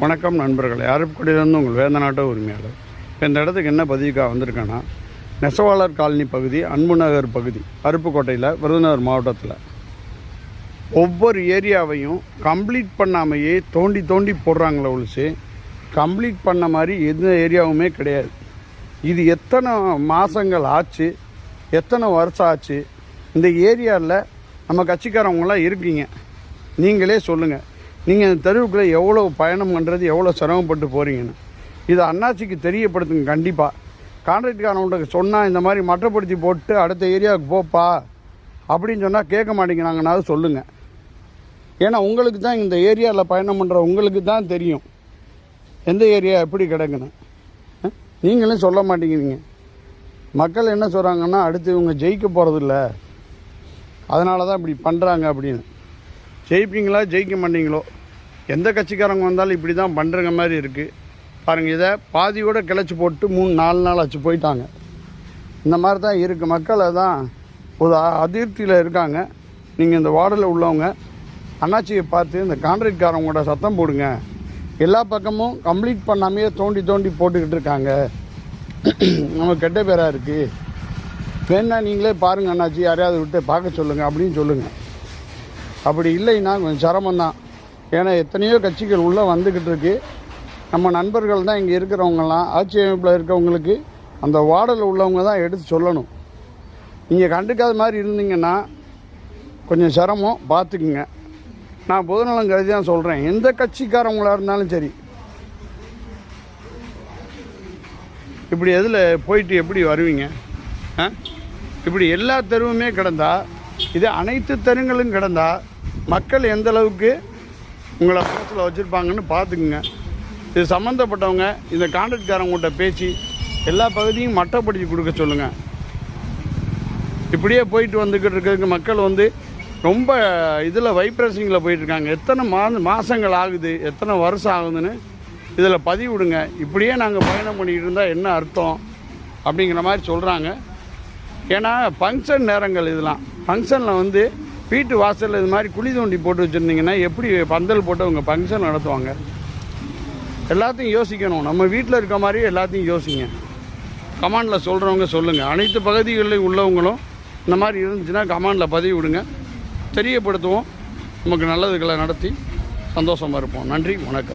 வணக்கம் நண்பர்களே. அருப்புக்குடியிலேருந்து உங்கள் வேந்தநாட்ட உரிமையாளர். இப்போ இந்த இடத்துக்கு என்ன பதிவுக்காக வந்திருக்கேன்னா நெசவாளர் காலனி பகுதி அன்பு நகர் பகுதி அருப்புக்கோட்டையில் விருதுநகர் மாவட்டத்தில். ஒவ்வொரு ஏரியாவையும் கம்ப்ளீட் பண்ணாமையே தோண்டி தோண்டி போடுறாங்களே ஒழிச்சு கம்ப்ளீட் பண்ண மாதிரி எந்த ஏரியாவுமே கிடையாது. இது எத்தனை மாதங்கள் ஆச்சு எத்தனை வருஷம் ஆச்சு இந்த ஏரியாவில் நம்ம கட்சிக்காரவங்களாம் இருக்கீங்க. நீங்களே சொல்லுங்கள் நீங்கள் அந்த தெருவுக்குள்ளே எவ்வளோ பயணம் பண்ணுறது எவ்வளோ சிரமப்பட்டு போகிறீங்கன்னு இதை அண்ணாச்சிக்கு தெரியப்படுத்துங்க கண்டிப்பாக கான்ட்ராக்ட்காரவங்களுக்கு சொன்னால் இந்த மாதிரி மட்டப்படுத்தி போட்டு அடுத்த ஏரியாவுக்கு போப்பா அப்படின்னு சொன்னால் கேட்க மாட்டேங்கிறாங்கன்னாவது சொல்லுங்கள் ஏன்னா உங்களுக்கு தான் இந்த ஏரியாவில் பயணம் பண்ணுற உங்களுக்கு தான் தெரியும். எந்த ஏரியா எப்படி கிடக்குன்னு. நீங்களும் சொல்ல மாட்டேங்கிறீங்க. மக்கள் என்ன சொல்கிறாங்கன்னா அடுத்து இவங்க ஜெயிக்க போகிறதில்ல அதனால தான் இப்படி பண்ணுறாங்க அப்படின்னு. ஜெயிப்பீங்களா ஜெயிக்க மாட்டீங்களோ? எந்த கட்சிக்காரங்க வந்தாலும் இப்படி தான் பண்ணுறங்க மாதிரி இருக்குது பாருங்கள் இதை பாதியோடு கிளச்சி போட்டு மூணு நாலு நாள் ஆச்சு போயிட்டாங்க. இந்த மாதிரி தான் இருக்குது மக்களை தான் ஒரு அ- அதிருப்தியில் இருக்காங்க. நீங்கள் இந்த வார்டில் உள்ளவங்க அண்ணாச்சியை பார்த்து இந்த கான்ட்ராக்ட்காரவங்களோட சத்தம் போடுங்க. எல்லா பக்கமும் கம்ப்ளீட் பண்ணாமையே தோண்டி தோண்டி போட்டுக்கிட்டு இருக்காங்க. நம்ம கெட்ட பேராக இருக்குது வேணா நீங்களே பாருங்கள் அண்ணாச்சி. யாரையாவது விட்டு பார்க்க சொல்லுங்கள் அப்படின்னு சொல்லுங்கள் அப்படி இல்லைன்னா கொஞ்சம் சிரமம்தான். ஏன்னா எத்தனையோ கட்சிகள் உள்ளே வந்துக்கிட்டு இருக்கு. நம்ம நண்பர்கள் தான் இங்கே இருக்கிறவங்கலாம் ஆட்சி அமைப்பில் இருக்கவங்களுக்கு அந்த வார்டில் உள்ளவங்க தான் எடுத்து சொல்லணும். நீங்கள் கண்டுக்காத மாதிரி இருந்தீங்கன்னா கொஞ்சம் சிரமம் பார்த்துக்குங்க. நான் பொதுநலம் கருதி தான் சொல்கிறேன் எந்த கட்சிக்காரவங்களாக இருந்தாலும் சரி. இப்படி எதில் போயிட்டு எப்படி வருவீங்க? ஆ? இப்படி எல்லா தெருவுமே கிடந்தால் இது அனைத்து தருங்களும் கிடந்தால் மக்கள் எந்த அளவுக்கு உங்களை மனசில் வச்சுருப்பாங்கன்னு பார்த்துக்குங்க. இது சம்மந்தப்பட்டவங்க இந்த கான்ட்ராக்ட்காரங்கள்ட்ட பேச்சு எல்லா பகுதியும் மட்டப்படுத்தி கொடுக்க சொல்லுங்கள் இப்படியே போயிட்டு வந்துக்கிட்டு இருக்கிறதுக்கு மக்கள் வந்து ரொம்ப இதில் வைப்ரஸிங்கில் போயிட்டுருக்காங்க எத்தனை மா மாதங்கள் ஆகுது எத்தனை வருஷம் ஆகுதுன்னு இதில் பதிவிடுங்க இப்படியே நாங்கள் பயணம் பண்ணிக்கிட்டு இருந்தால் என்ன அர்த்தம் அப்படிங்கிற மாதிரி சொல்கிறாங்க ஏன்னா ஃபங்க்ஷன் நேரங்கள் இதெல்லாம். ஃபங்க்ஷனில் வந்து வீட்டு வாசலில் இது மாதிரி குழி தோண்டி போட்டு வச்சுருந்தீங்கன்னா எப்படி பந்தல் போட்டு அவங்க ஃபங்க்ஷன் நடத்துவாங்க? எல்லாத்தையும் யோசிக்கணும். நம்ம வீட்டில் இருக்க மாதிரி எல்லாத்தையும் யோசிங்க. கமாண்டில் சொல்கிறவங்க சொல்லுங்கள் அனைத்து பகுதிகளில் உள்ளவங்களும் இந்த மாதிரி இருந்துச்சுன்னா கமாண்டில் பதிவு விடுங்க. தெரியப்படுத்துவோம். நமக்கு நல்லதுகளை நடத்தி சந்தோஷமாக இருப்போம். நன்றி. வணக்கம்.